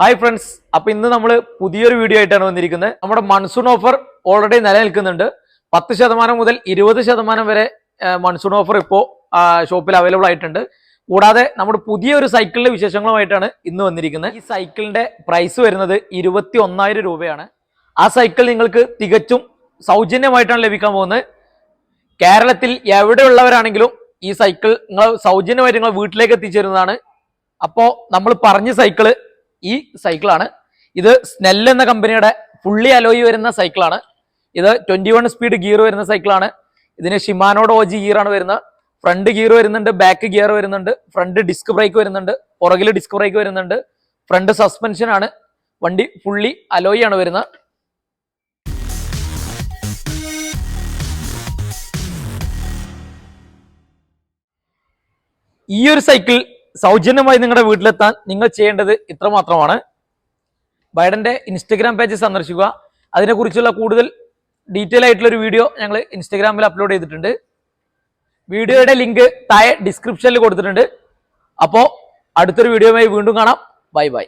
Hi friends അപ്പൊ ഇന്ന് നമ്മൾ പുതിയൊരു വീഡിയോ ആയിട്ടാണ് വന്നിരിക്കുന്നത്. നമ്മുടെ മൺസൂൺ ഓഫർ ഓൾറെഡി നിലനിൽക്കുന്നുണ്ട്. പത്ത് ശതമാനം മുതൽ ഇരുപത് ശതമാനം വരെ മൺസൂൺ ഓഫർ ഇപ്പോൾ ഷോപ്പിൽ അവൈലബിൾ ആയിട്ടുണ്ട്. കൂടാതെ നമ്മുടെ പുതിയൊരു സൈക്കിളിന്റെ വിശേഷങ്ങളുമായിട്ടാണ് ഇന്ന് വന്നിരിക്കുന്നത്. ഈ സൈക്കിളിന്റെ പ്രൈസ് വരുന്നത് ഇരുപത്തി ഒന്നായിരം രൂപയാണ്. ആ സൈക്കിൾ നിങ്ങൾക്ക് തികച്ചും സൗജന്യമായിട്ടാണ് ലഭിക്കാൻ പോകുന്നത്. കേരളത്തിൽ എവിടെയുള്ളവരാണെങ്കിലും ഈ സൈക്കിൾ നിങ്ങൾ സൗജന്യമായിട്ട് നിങ്ങൾ വീട്ടിലേക്ക് എത്തിച്ചേരുന്നതാണ്. അപ്പോൾ നമ്മൾ പറഞ്ഞ സൈക്കിൾ ഈ സൈക്കിളാണ് ഇത് സ്നെൽ എന്ന കമ്പനിയുടെ ഫുള്ളി അലോയി വരുന്ന സൈക്കിളാണ് ഇത് ട്വന്റി വൺ സ്പീഡ് ഗിയർ വരുന്ന സൈക്കിളാണ് ഇതിന് ഷിമാനോഡ് ഓജി ഗിയർ ആണ് വരുന്നത്. ഫ്രണ്ട് ഗിയർ വരുന്നുണ്ട് ബാക്ക് ഗിയർ വരുന്നുണ്ട് ഫ്രണ്ട് ഡിസ്ക് ബ്രേക്ക് വരുന്നുണ്ട് പുറകിൽ ഡിസ്ക് ബ്രേക്ക് വരുന്നുണ്ട് ഫ്രണ്ട് സസ്പെൻഷൻ ആണ്. വണ്ടി ഫുള്ളി അലോയി ആണ് വരുന്നത്. ഈ ഒരു സൈക്കിൾ സൗജന്യമായി നിങ്ങളുടെ വീട്ടിലെത്താൻ നിങ്ങൾ ചെയ്യേണ്ടത് ഇത്ര മാത്രമാണ് ബൈഡന്റെ ഇൻസ്റ്റഗ്രാം പേജ് സന്ദർശിക്കുക. അതിനെക്കുറിച്ചുള്ള കൂടുതൽ ഡീറ്റെയിൽ ആയിട്ടുള്ള ഒരു വീഡിയോ ഞങ്ങൾ ഇൻസ്റ്റഗ്രാമിൽ അപ്ലോഡ് ചെയ്തിട്ടുണ്ട്. വീഡിയോയുടെ ലിങ്ക് താഴെ ഡിസ്ക്രിപ്ഷനിൽ കൊടുത്തിട്ടുണ്ട്. അപ്പോൾ അടുത്തൊരു വീഡിയോയുമായി വീണ്ടും കാണാം. Bye bye.